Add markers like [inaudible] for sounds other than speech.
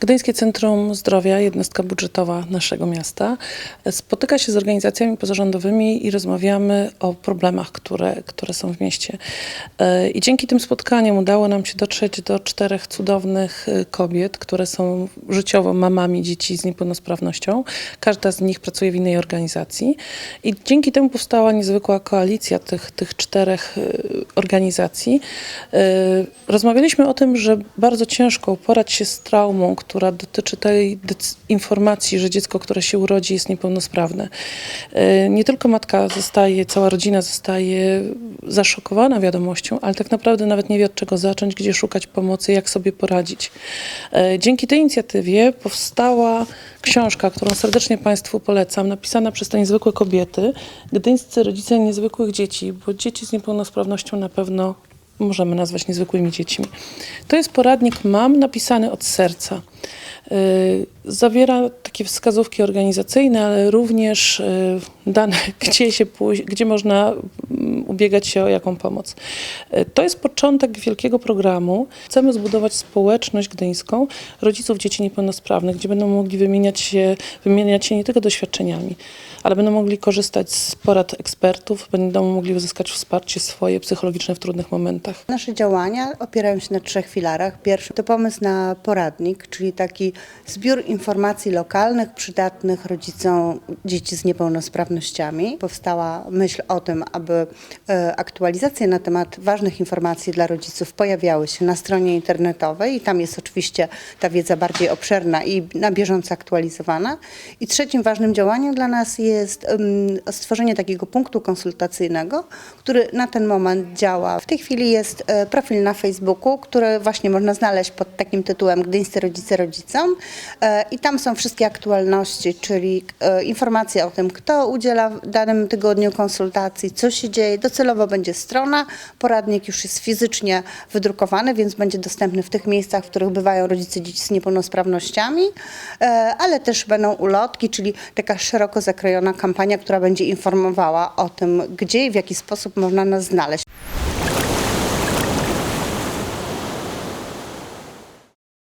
Gdyńskie Centrum Zdrowia, jednostka budżetowa naszego miasta, spotyka się z organizacjami pozarządowymi i rozmawiamy o problemach, które, które są w mieście. E, I dzięki tym spotkaniom udało nam się dotrzeć do czterech cudownych e, kobiet, które są życiowo mamami dzieci z niepełnosprawnością. Każda z nich pracuje w innej organizacji i dzięki temu powstała niezwykła koalicja tych, tych czterech e, organizacji. E, Rozmawialiśmy o tym, że bardzo ciężko uporać się z traumą, która dotyczy tej informacji, że dziecko, które się urodzi, jest niepełnosprawne. E, Nie tylko matka zostaje, cała rodzina zostaje zaszokowana wiadomością, ale tak naprawdę nawet nie wie od czego zacząć, gdzie szukać pomocy, jak sobie poradzić. E, Dzięki tej inicjatywie powstała książka, którą serdecznie Państwu polecam, napisana przez te niezwykłe kobiety, gdyńscy rodzice niezwykłych dzieci, bo dzieci z niepełnosprawnością na pewno możemy nazwać niezwykłymi dziećmi. To jest poradnik mam napisany od serca. Yy, Zawiera takie wskazówki organizacyjne, ale również yy, dane, [laughs] gdzie, się gdzie można ubiegać się o jaką pomoc. Yy, To jest początek wielkiego programu. Chcemy zbudować społeczność gdyńską rodziców dzieci niepełnosprawnych, gdzie będą mogli wymieniać się, wymieniać się nie tylko doświadczeniami, ale będą mogli korzystać z porad ekspertów, będą mogli uzyskać wsparcie swoje psychologiczne w trudnych momentach. Nasze działania opierają się na trzech filarach. Pierwszy to pomysł na poradnik, czyli taki zbiór informacji lokalnych, przydatnych rodzicom dzieci z niepełnosprawnościami. Powstała myśl o tym, aby e, aktualizacje na temat ważnych informacji dla rodziców pojawiały się na stronie internetowej i tam jest oczywiście ta wiedza bardziej obszerna i na bieżąco aktualizowana. I trzecim ważnym działaniem dla nas jest stworzenie takiego punktu konsultacyjnego, który na ten moment działa. W tej chwili jest e, profil na Facebooku, który właśnie można znaleźć pod takim tytułem Gdyńscy rodzice rodzicom E, i tam są wszystkie aktualności, czyli e, informacje o tym, kto udziela w danym tygodniu konsultacji, co się dzieje. Docelowo będzie strona, poradnik już jest fizycznie wydrukowany, więc będzie dostępny w tych miejscach, w których bywają rodzice dzieci z niepełnosprawnościami, e, ale też będą ulotki, czyli taka szeroko zakrojona kampania, która będzie informowała o tym, gdzie i w jaki sposób można nas znaleźć.